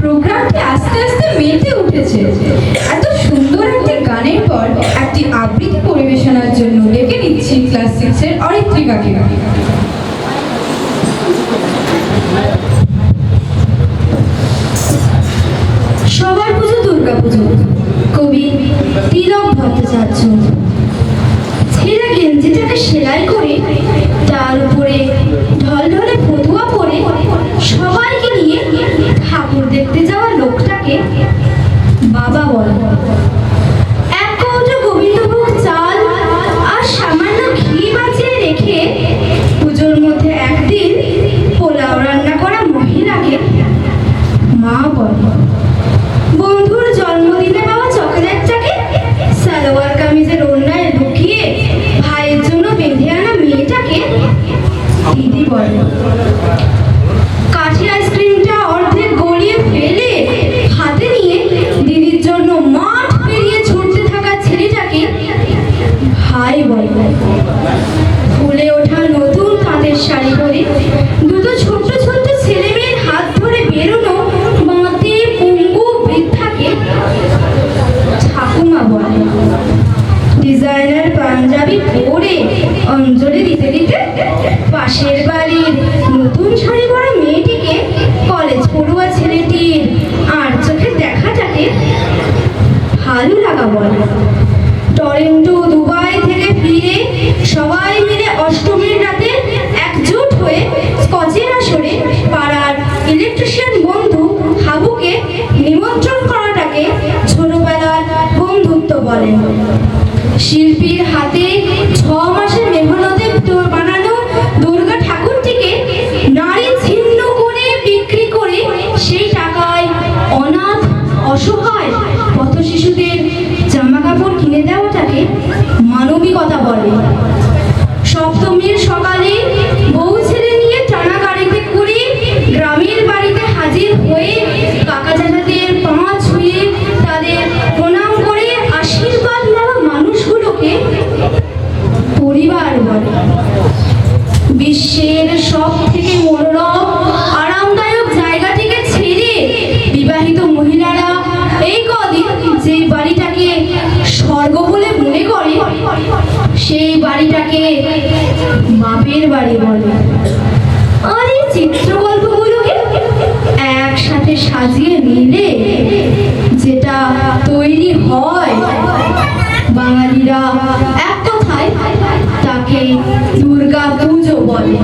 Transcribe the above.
প্রোগ্রামটি আস্তে আস্তে মেতে উঠেছে। এত সুন্দর একটি গানের পর একটি আবৃত্তি পরিবেশনার জন্য ডেকে নিচ্ছি ক্লাস সিক্সের অরিত্রিকাকে সবার পুজো দুর্গা পুজো বাবা বলে। ভাই বলে। ফুলে ওঠা নতুন তাঁতের শাড়ি পরে দুটো ছোট্ট ছোট্ট ছেলে মেয়ের হাত ধরে বেরোনো বাঁতে পঙ্গু বৃদ্ধাকে ঠাকুমা বলে। ডিজাইনার পাঞ্জাবি পরে অঞ্জলি দিতে দিতে পাশের বাড়ির নতুন শাড়ি পরা মেয়েটিকে কলেজ পড়ুয়া ছেলেটির আর চোখে দেখাটাকে ভালো লাগা বলে। টরেন্টো ফিরে সবাই মিলে অষ্টমীর রাতে একজোট হয়ে স্কচের আসরে পাড়ার ইলেকট্রিশিয়ান বন্ধু হাবুকে নিমন্ত্রণ করাটাকে ছোটবেলার বন্ধুত্ব বলেন। শিল্পীর হাতে ছ মাসের মেহনতে বানানো দুর্গা ঠাকুরটিকে নারী ছিন্ন করে বিক্রি করে সেই টাকায় অনাথ, অসহায় পথ শিশুদের জামা কাপড় কিনে দেওয়াটাকে মানবিকতা বলে। গ্রামের বাড়িতে হাজির হয়ে কাকা জ্যাঠাদের পা ছুঁয়ে তাদের প্রণাম করে আশীর্বাদ নেওয়া মানুষগুলোকে পরিবার বলে। বিশ্বের সব থেকে মনোরম, আরামদায়ক জায়গাটিকে ছেড়ে বিবাহিত মহিলারা এই কদিন যে বাড়িটাকে স্বর্গ বলে মনে করে, সেই বাড়িটাকে বাপের বাড়ি বলে। সাজিয়ে নিলে যেটা তৈরি হয় বাঙালিরা এক কথায় তাকে দুর্গা পুজো বলে।